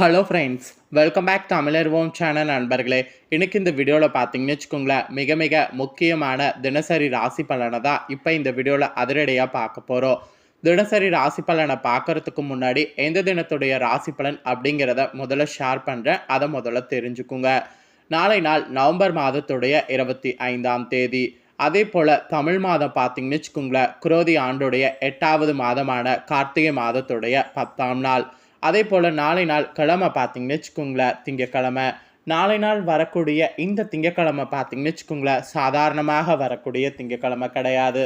Hello friends welcome back தமிழர் ஓம் channel நண்பர்களே. இன்றைக்கி இந்த வீடியோவில் பார்த்தீங்கன்னு வச்சுக்கோங்களேன் மிக மிக முக்கியமான தினசரி ராசி பலனை தான் இப்போ இந்த வீடியோவில் அதிரடியாக பார்க்க போகிறோம் தினசரி ராசி பலனை பார்க்கறதுக்கு முன்னாடி எந்த தினத்துடைய ராசி பலன் அப்படிங்கிறத முதல்ல ஷேர் பண்ணுறேன் அதை முதல்ல தெரிஞ்சுக்குங்க. நாளை நாள் நவம்பர் மாதத்துடைய இருபத்தி ஐந்தாம் தேதி. அதே போல் தமிழ் மாதம் பார்த்தீங்கன்னு வச்சுக்கோங்களேன் குரோதி ஆண்டுடைய எட்டாவது மாதமான கார்த்திகை மாதத்துடைய பத்தாம் நாள். அதே போல் நாளை நாள் கிழமை பார்த்தீங்கன்னு வச்சுக்கோங்களேன் திங்கக்கிழமை. நாளை நாள் வரக்கூடிய இந்த திங்கக்கிழமை பார்த்தீங்கன்னு வச்சுக்கோங்களேன் சாதாரணமாக வரக்கூடிய திங்கக்கிழமை கிடையாது.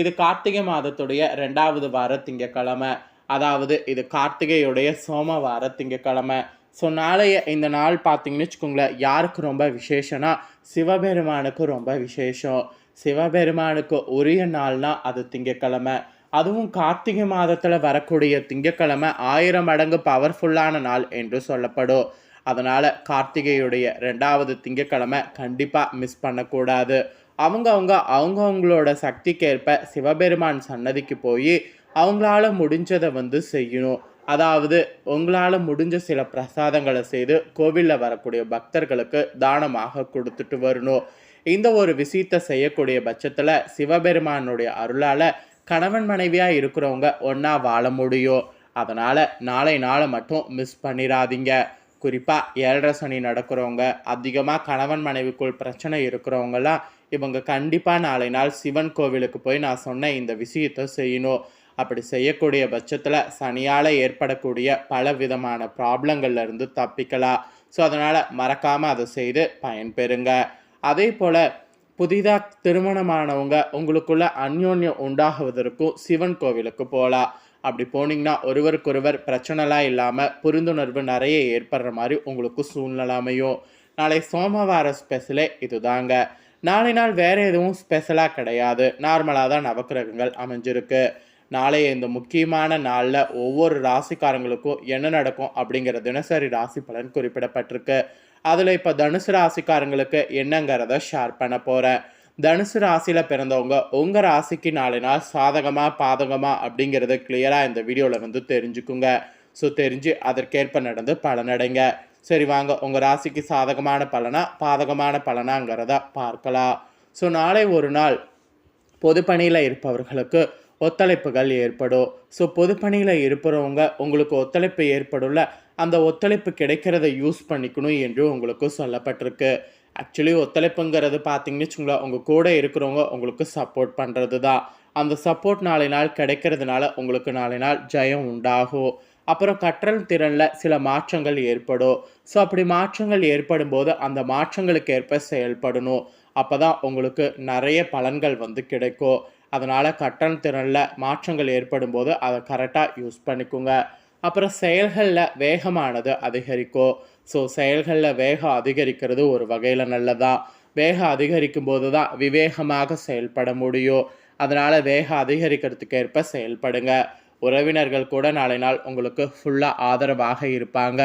இது கார்த்திகை மாதத்துடைய ரெண்டாவது வார திங்கக்கிழமை. அதாவது இது கார்த்திகையுடைய சோமவார திங்கக்கிழமை. ஸோ நாளைய இந்த நாள் பார்த்தீங்கன்னு வச்சுக்கோங்களேன் யாருக்கு ரொம்ப விசேஷம்னா சிவபெருமானுக்கு ரொம்ப விசேஷம். சிவபெருமானுக்கு உரிய நாள்னால் அது திங்கக்கிழமை. அதுவும் கார்த்திகை மாதத்தில் வரக்கூடிய திங்கக்கிழமை ஆயிரம் மடங்கு பவர்ஃபுல்லான நாள் என்று சொல்லப்படும். அதனால் கார்த்திகையுடைய ரெண்டாவது திங்கக்கிழமை கண்டிப்பாக மிஸ் பண்ணக்கூடாது. அவங்கவுங்க அவங்க அவங்கவுங்களோட சக்திக்கேற்ப சிவபெருமான் சன்னதிக்கு போய் அவங்களால முடிஞ்சதை வந்து செய்யணும். அதாவது உங்களால் முடிஞ்ச சில பிரசாதங்களை செய்து கோவிலில் வரக்கூடிய பக்தர்களுக்கு தானமாக கொடுத்துட்டு வரணும். இந்த ஒரு விஷயத்தை செய்யக்கூடிய பட்சத்தில் சிவபெருமானுடைய அருளால் கணவன் மனைவியாக இருக்கிறவங்க ஒன்றா வாழ முடியும். அதனால் நாளை நாளை மட்டும் மிஸ் பண்ணிடாதீங்க குறிப்பாக ஏழரை சனி நடக்கிறவங்க அதிகமாக கணவன் மனைவிக்குள் பிரச்சனை இருக்கிறவங்கலாம் இவங்க கண்டிப்பாக நாளை நாள் சிவன் கோவிலுக்கு போய் நான் சொன்ன இந்த விஷயத்தை செய்யணும். அப்படி செய்யக்கூடிய பட்சத்தில் சனியால் ஏற்படக்கூடிய பல விதமான ப்ராப்ளங்கள்லேருந்து தப்பிக்கலாம். ஸோ அதனால் மறக்காமல் அதை செய்து பயன்பெறுங்க. அதே போல் புதிதாக திருமணமானவங்க உங்களுக்குள்ள அந்யோன்யம் உண்டாகுவதற்கும் சிவன் கோவிலுக்கு போகலாம் அப்படி போனீங்கன்னா ஒருவருக்கொருவர் பிரச்சனைலாம் இல்லாமல் புரிந்துணர்வு நிறைய ஏற்படுற மாதிரி உங்களுக்கு சூழ்நிலை அமையும். நாளை சோமவார ஸ்பெஷலே இதுதாங்க. நாளை நாள் வேறு எதுவும் ஸ்பெஷலாக கிடையாது. நார்மலாக தான் நவக்கிரகங்கள் அமைஞ்சிருக்கு. நாளைய இந்த முக்கியமான நாளில் ஒவ்வொரு ராசிக்காரங்களுக்கும் என்ன நடக்கும் அப்படிங்கிற தினசரி ராசி பலன் குறிப்பிடப்பட்டிருக்கு. அதில் இப்போ தனுசு ராசிக்காரங்களுக்கு என்னங்கிறத ஷேர் பண்ண போகிறேன் தனுசு ராசியில் பிறந்தவங்க உங்கள் ராசிக்கு நாளை நாள் சாதகமாக பாதகமாக அப்படிங்கிறத கிளியராக இந்த வீடியோவில் வந்து தெரிஞ்சுக்குங்க. ஸோ தெரிஞ்சு அதற்கேற்ப நடந்து பலனடைங்க சரி வாங்க. உங்கள் ராசிக்கு சாதகமான பலனா பாதகமான பலனாங்கிறத பார்க்கலாம். ஸோ நாளை ஒரு நாள் பொதுப்பணியில் இருப்பவர்களுக்கு ஒத்துழைப்புகள் ஏற்படும். ஸோ பொதுப்பணியில் இருப்பவங்க உங்களுக்கு ஒத்துழைப்பு ஏற்படும்ல அந்த ஒத்துழைப்பு கிடைக்கிறத யூஸ் பண்ணிக்கணும் என்று உங்களுக்கு சொல்லப்பட்டிருக்கு. ஆக்சுவலி ஒத்துழைப்புங்கிறது பார்த்தீங்கன்னு வச்சுங்களேன் உங்கள் கூட இருக்கிறவங்க உங்களுக்கு சப்போர்ட் பண்ணுறது தான் அந்த சப்போர்ட் நாளை நாள் கிடைக்கிறதுனால உங்களுக்கு நாளை நாள் ஜெயம் உண்டாகும். அப்புறம் கற்றல் திறனில் சில மாற்றங்கள் ஏற்படும். ஸோ அப்படி மாற்றங்கள் ஏற்படும் போது அந்த மாற்றங்களுக்கு ஏற்ப செயல்படணும். அப்போ தான் உங்களுக்கு நிறைய பலன்கள் வந்து கிடைக்கும். அதனால் கற்றல் திறனில் மாற்றங்கள் ஏற்படும் போது அதை கரெக்டாக யூஸ் பண்ணிக்கோங்க. அப்புறம் செயல்களில் வேகமானது அதிகரிக்கும் ஸோ செயல்களில் வேகம் அதிகரிக்கிறது ஒரு வகையில் நல்லதான் வேகம் அதிகரிக்கும் போது தான் விவேகமாக செயல்பட முடியும். அதனால் வேகம் அதிகரிக்கிறதுக்கு ஏற்ப செயல்படுங்க. உறவினர்கள் கூட நாளை நாள் உங்களுக்கு ஃபுல்லாக ஆதரவாக இருப்பாங்க.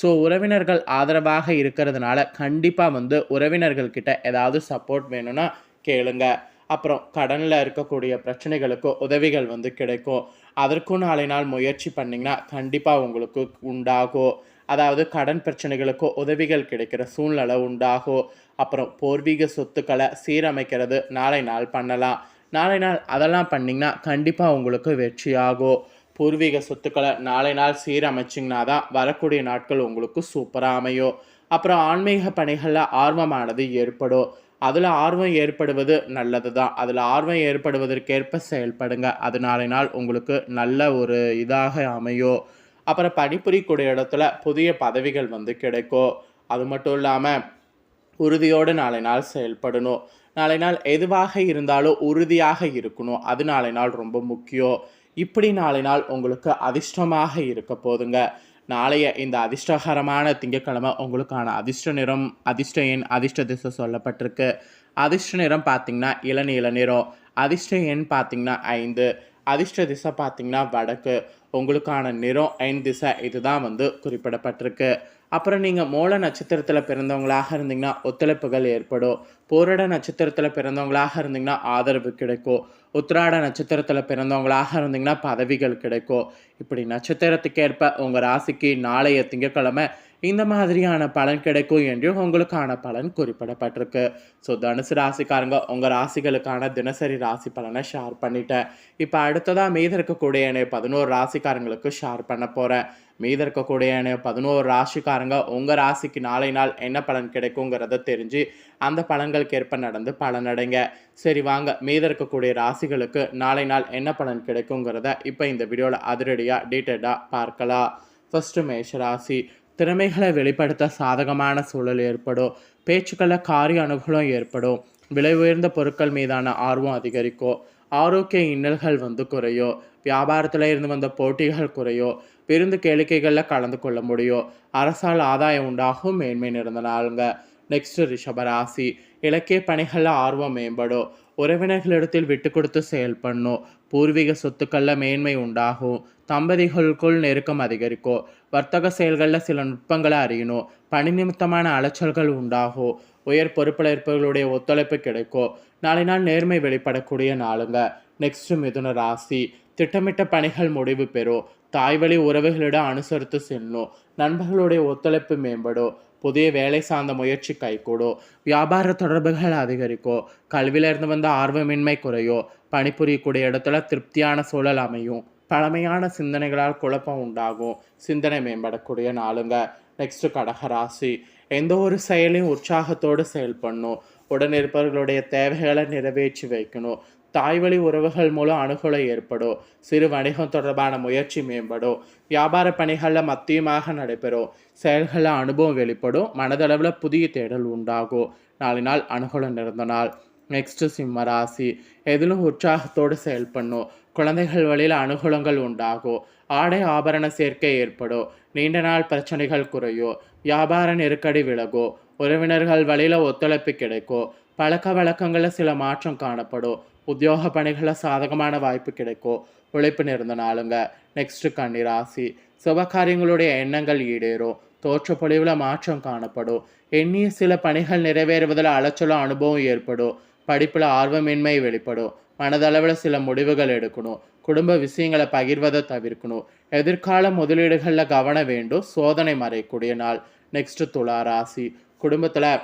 ஸோ உறவினர்கள் ஆதரவாக இருக்கிறதுனால கண்டிப்பாக வந்து உறவினர்கள்கிட்ட ஏதாவது சப்போர்ட் வேணும்னா கேளுங்கள் அப்புறம் கடனில் இருக்கக்கூடிய பிரச்சனைகளுக்கும் உதவிகள் வந்து கிடைக்கும். அதற்கும் நாளை நாள் முயற்சி பண்ணிங்கன்னா கண்டிப்பாக உங்களுக்கு உண்டாகும். அதாவது கடன் பிரச்சனைகளுக்கும் உதவிகள் கிடைக்கிற சூழ்நிலை உண்டாகும். அப்புறம் பூர்வீக சொத்துக்களை சீரமைக்கிறது நாளை நாள் பண்ணலாம். நாளை நாள் அதெல்லாம் பண்ணிங்கன்னா கண்டிப்பாக உங்களுக்கு வெற்றியாகும். பூர்வீக சொத்துக்களை நாளை நாள் சீரமைச்சிங்கன்னா தான் வரக்கூடிய நாட்கள் உங்களுக்கு சூப்பராக அமையும். அப்புறம் ஆன்மீக பணிகளில் ஆர்வமானது ஏற்படும். அதில் ஆர்வம் ஏற்படுவது நல்லது தான் அதில் ஆர்வம் ஏற்படுவதற்கேற்ப செயல்படுங்க. அது நாளை நாள் உங்களுக்கு நல்ல ஒரு இதாக அமையும் அப்புறம் பணிபுரியக்கூடிய இடத்துல புதிய பதவிகள் வந்து கிடைக்கும் அது மட்டும் இல்லாமல் உறுதியோடு நாளை நாள் செயல்படணும். நாளை நாள் எதுவாக இருந்தாலும் உறுதியாக இருக்கணும். அது நாளை நாள் ரொம்ப முக்கியம். இப்படி நாளை நாள் உங்களுக்கு அதிர்ஷ்டமாக இருக்க போதுங்க. நாளைய இந்த அதிர்ஷ்டகரமான திங்கட்கிழமை உங்களுக்கான அதிர்ஷ்ட நிறம் அதிர்ஷ்ட எண் அதிர்ஷ்ட திசை சொல்லப்பட்டிருக்கு. அதிர்ஷ்ட நிறம் பார்த்திங்கன்னா இளநீல நிறம் அதிர்ஷ்ட எண் பார்த்திங்கன்னா ஐந்து. அதிர்ஷ்ட திசை பார்த்திங்கன்னா வடக்கு. உங்களுக்கான நிறம் ஐந்து திசை இதுதான் வந்து குறிப்பிடப்பட்டிருக்கு. அப்புறம் நீங்கள் மூல நட்சத்திரத்தில் பிறந்தவங்களாக இருந்தீங்கன்னா ஒத்துழைப்புகள் ஏற்படும். போரட நட்சத்திரத்தில் பிறந்தவங்களாக இருந்தீங்கன்னா ஆதரவு கிடைக்கும். உத்திராட நட்சத்திரத்தில் பிறந்தவங்களாக இருந்தீங்கன்னா பதவிகள் கிடைக்கும். இப்படி நட்சத்திரத்துக்கேற்ப உங்கள் ராசிக்கு நாளைய திங்கட்கிழமை இந்த மாதிரியான பலன் கிடைக்கும் என்று உங்களுக்கான பலன் குறிப்பிடப்பட்டிருக்கு. ஸோ தனுசு ராசிக்காரங்க உங்கள் ராசிகளுக்கான தினசரி ராசி பலனை ஷேர் பண்ணிட்டேன். இப்போ அடுத்ததாக மீத இருக்கக்கூடிய என்னை பதினோரு ராசிக்காரங்களுக்கு ஷேர் பண்ண போகிறேன் மீத இருக்கக்கூடிய பதினோரு ராசிக்காரங்க உங்கள் ராசிக்கு நாளை நாள் என்ன பலன் கிடைக்குங்கிறத தெரிஞ்சு அந்த பலன்களுக்கு ஏற்ப நடந்து பலனடைங்க. சரி வாங்க. மீத இருக்கக்கூடிய ராசிகளுக்கு நாளை நாள் என்ன பலன் கிடைக்குங்கிறத இப்போ இந்த வீடியோவில் அதிரடியாக டீட்டெயிலாக பார்க்கலாம். ஃபஸ்ட்டு மேஷ ராசி. திறமைகளை வெளிப்படுத்த சாதகமான சூழல் ஏற்படும். பேச்சுக்களில் காரிய அனுகூலம் ஏற்படும். விலை உயர்ந்த பொருட்கள் மீதான ஆர்வம் அதிகரிக்கும். ஆரோக்கிய இன்னல்கள் வந்து குறையும். வியாபாரத்தில் இருந்து வந்த போட்டிகள் குறையும். விருந்து கேளிக்கைகளில் கலந்து கொள்ள முடியும். அரசால் ஆதாயம் உண்டாகும் மேன்மை நிறந்த நாளுங்க. நெக்ஸ்ட் ரிஷபராசி இலக்கிய பணிகளில் ஆர்வம் மேம்படும். உறவினர்களிடத்தில் விட்டு கொடுத்து செயல்படணும் பூர்வீக சொத்துக்களில் மேன்மை உண்டாகும். தம்பதிகளுக்குள் நெருக்கம் அதிகரிக்கும். வர்த்தக செயல்களில் சில நுட்பங்களை அறியணும். பணி நிமித்தமான அலைச்சல்கள் உண்டாகும் உயர் பொறுப்பேற்பவர்களுடைய ஒத்துழைப்பு கிடைக்கும் நாளை நாள் நேர்மை வெளிப்படக்கூடிய நாளுங்க. நெக்ஸ்ட் மிதுன ராசி. திட்டமிட்ட பணிகள் முடிவு பெறும் தாய்வழி உறவுகளிடம் அனுசரித்து செல்லணும் நண்பர்களுடைய ஒத்துழைப்பு மேம்படும் புதிய வேலை சார்ந்த முயற்சி கைகூடும் வியாபார தொடர்புகள் அதிகரிக்கும் கல்வியிலிருந்து வந்த ஆர்வமின்மை குறையும் பணிபுரியக்கூடிய இடத்துல திருப்தியான சூழல் அமையும். பழமையான சிந்தனைகளால் குழப்பம் உண்டாகும். சிந்தனை மேம்படக்கூடிய நாளுங்க. நெக்ஸ்ட் கடகராசி எந்த ஒரு செயலையும் உற்சாகத்தோடு செயல்படணும். உடன் இருப்பவர்களுடைய தேவைகளை நிறைவேற்றி வைக்கணும். தாய்வழி உறவுகள் மூலம் அணுகுலை ஏற்படும். சிறு வணிகம் தொடர்பான முயற்சி மேம்படும். வியாபார பணிகளில் மத்தியமாக நடைபெறும். செயல்களில் அனுபவம் வெளிப்படும். மனதளவில் புதிய தேடல் உண்டாகும். நாளினால் நாள் அனுகூலம் நிறந்த நாள். நெக்ஸ்ட்டு சிம்ம ராசி. எதிலும் உற்சாகத்தோடு செயல்படணும். குழந்தைகள் வழியில் அனுகூலங்கள் உண்டாகும் ஆடை ஆபரண சேர்க்கை ஏற்படும் நீண்ட நாள் பிரச்சனைகள் குறையும் வியாபார நெருக்கடி விலகும் உறவினர்கள் வழியில் ஒத்துழைப்பு கிடைக்கும் பழக்க வழக்கங்களில் சில மாற்றம் காணப்படும் உத்தியோக பணிகளில் சாதகமான வாய்ப்பு கிடைக்கும் உழைப்பு நிறந்த நாளுங்க. நெக்ஸ்ட் கன்னிராசி சுபகாரியங்களுடைய எண்ணங்கள் ஈடேறும் தோற்றப்பொழிவில் மாற்றம் காணப்படும் எண்ணிய சில பணிகள் நிறைவேறுவதில் அலைச்சலும் அனுபவம் ஏற்படும் படிப்பில் ஆர்வமின்மை வெளிப்படும் மனதளவில் சில முடிவுகள் எடுக்கணும். குடும்ப விஷயங்களை பகிர்வதை தவிர்க்கணும். எதிர்கால முதலீடுகளில் கவனம் வேண்டும். சோதனை மறைக்கூடிய நாள். நெக்ஸ்ட் துளா ராசி. குடும்பத்தில்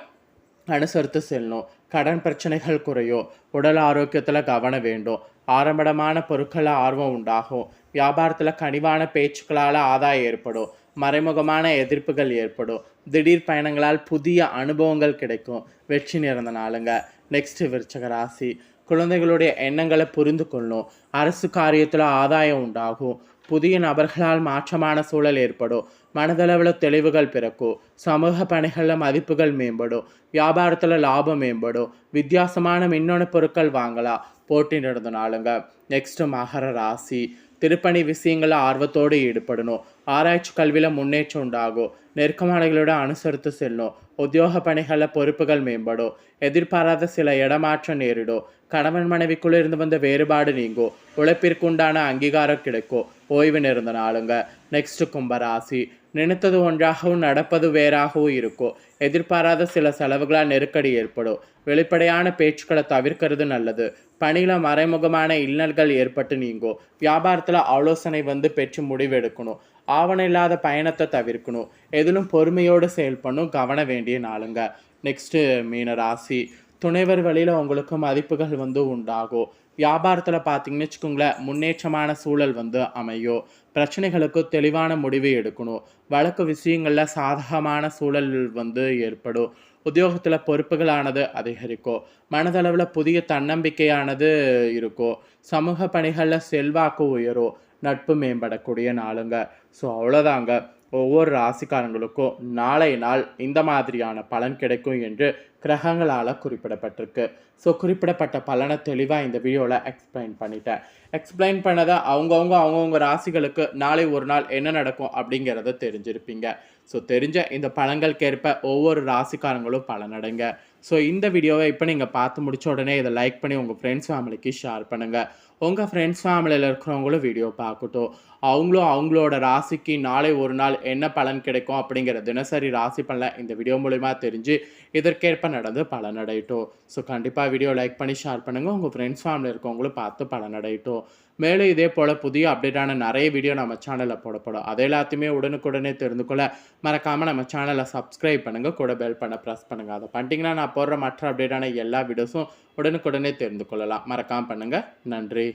அனுசரித்து செல்லணும். கடன் பிரச்சனைகள் குறையும். உடல் ஆரோக்கியத்தில் கவனம் வேண்டும். ஆரம்படமான பொருட்களில் ஆர்வம் உண்டாகும். வியாபாரத்தில் கனிவான பேச்சுக்களால் ஆதாயம் ஏற்படும். மறைமுகமான எதிர்ப்புகள் ஏற்படும். திடீர் பயணங்களால் புதிய அனுபவங்கள் கிடைக்கும். வெற்றி நிறந்த நாளுங்க. நெக்ஸ்ட் விருச்சக ராசி. குழந்தைகளுடைய எண்ணங்களை புரிந்து கொள்ளணும் அரசு காரியத்தில் ஆதாயம் உண்டாகும். புதிய நபர்களால் மாற்றமான சூழல் ஏற்படும். மனதளவில் தெளிவுகள் பிறக்கும். சமூக பணிகளில் மதிப்புகள் மேம்படும். வியாபாரத்தில் லாபம் மேம்படும். வித்தியாசமான மின்னணு பொருட்கள் வாங்கலாம். போட்டி நடந்த நாளுங்க. நெக்ஸ்ட் மகர ராசி. திருப்பணி விஷயங்களில் ஆர்வத்தோடு ஈடுபடணும். ஆராய்ச்சி கல்வியில் முன்னேற்றம் உண்டாகும். நெருக்கமானங்களோட அனுசரித்து செல்லும் உத்தியோக பணிகளில் பொறுப்புகள் மேம்படும் எதிர்பாராத சில இடமாற்றம் நேரிடும் கணவன் மனைவிக்குள்ள இருந்து வந்த வேறுபாடு நீங்கும் உழைப்பிற்கு உண்டான அங்கீகாரம் கிடைக்கும் ஓய்வு நிறந்த நாளுங்க. நெக்ஸ்ட் கும்பராசி. நினைத்தது ஒன்றாகவும் நடப்பது வேறாகவும் இருக்கும் எதிர்பாராத சில செலவுகளால் நெருக்கடி ஏற்படும் வெளிப்படையான பேச்சுக்களை தவிர்க்கிறது நல்லது. பணியில் மறைமுகமான இன்னல்கள் ஏற்பட்டு நீங்கும் வியாபாரத்தில் ஆலோசனை வந்து பெற்று முடிவெடுக்கணும். ஆவணம் இல்லாத பயணத்தை தவிர்க்கணும். எதிலும் பொறுமையோடு செயல்படணும் கவன வேண்டிய நாளுங்க. நெக்ஸ்ட்டு மீன ராசி. துணைவர் வழியில் உங்களுக்கு மதிப்புகள் வந்து உண்டாகும். வியாபாரத்தில் பார்த்தீங்கன்னு வச்சுக்கோங்களேன் முன்னேற்றமான சூழல் வந்து அமையும். பிரச்சனைகளுக்கு தெளிவான முடிவு எடுக்கணும். வழக்கு விஷயங்களில் சாதகமான சூழல் வந்து ஏற்படும். உத்தியோகத்தில் பொறுப்புகளானது அதிகரிக்கும். மனதளவில் புதிய தன்னம்பிக்கையானது இருக்கும். சமூக பணிகளில் செல்வாக்கு உயரும். நட்பு மேம்படக்கூடிய நாளுங்க. ஸோ அவ்வளோதாங்க ஒவ்வொரு ராசிக்காரங்களுக்கும் நாளை நாள் இந்த மாதிரியான பலன் கிடைக்கும் என்று கிரகங்களால் குறிப்பிடப்பட்டிருக்கு. ஸோ குறிப்பிடப்பட்ட பலனை தெளிவாக இந்த வீடியோவில் எக்ஸ்பிளைன் பண்ணிட்டேன். எக்ஸ்பிளைன் பண்ணதை அவங்கவுங்க அவங்கவுங்க ராசிகளுக்கு நாளை ஒரு நாள் என்ன நடக்கும் அப்படிங்கிறத தெரிஞ்சிருப்பீங்க. ஸோ தெரிஞ்ச இந்த பழங்களுக்கேற்ப ஒவ்வொரு ராசிக்காரங்களும் பலனடைங்க ஸோ இந்த வீடியோவை இப்போ நீங்கள் பார்த்து முடிச்ச உடனே இதை லைக் பண்ணி உங்கள் ஃப்ரெண்ட்ஸ் ஃபேமிலிக்கு ஷேர் பண்ணுங்கள் உங்கள் ஃப்ரெண்ட்ஸ் ஃபேமிலியில் இருக்கிறவங்களும் வீடியோ பார்க்கட்டும். அவங்களும் அவங்களோட ராசிக்கு நாளை ஒரு நாள் என்ன பலன் கிடைக்கும் அப்படிங்கிற தினசரி ராசி பலனை இந்த வீடியோ மூலிமா தெரிஞ்சு இதற்கேற்ப நடந்து பலனடையட்டும் ஸோ கண்டிப்பாக வீடியோ லைக் பண்ணி ஷேர் பண்ணுங்கள் உங்கள் ஃப்ரெண்ட்ஸ் ஃபேமிலி இருக்கவங்களும் பார்த்து பலனடையட்டும் மேலும் இதே போல் புதிய அப்டேட்டான நிறைய வீடியோ நம்ம சேனலில் போடப்படும். அதை எல்லாத்தையுமே உடனுக்குடனே தெரிந்து கொள்ள மறக்காமல் நம்ம சேனலை சப்ஸ்கிரைப் பண்ணுங்கள் கூட பெல் பண்ண ப்ரெஸ் பண்ணுங்கள் அதை பண்ணிட்டீங்கன்னா நான் போடுற மற்ற அப்டேட்டான எல்லா வீடியோஸும் உடனுக்குடனே தெரிந்து கொள்ளலாம். மறக்காமல் பண்ணுங்கள் நன்றி.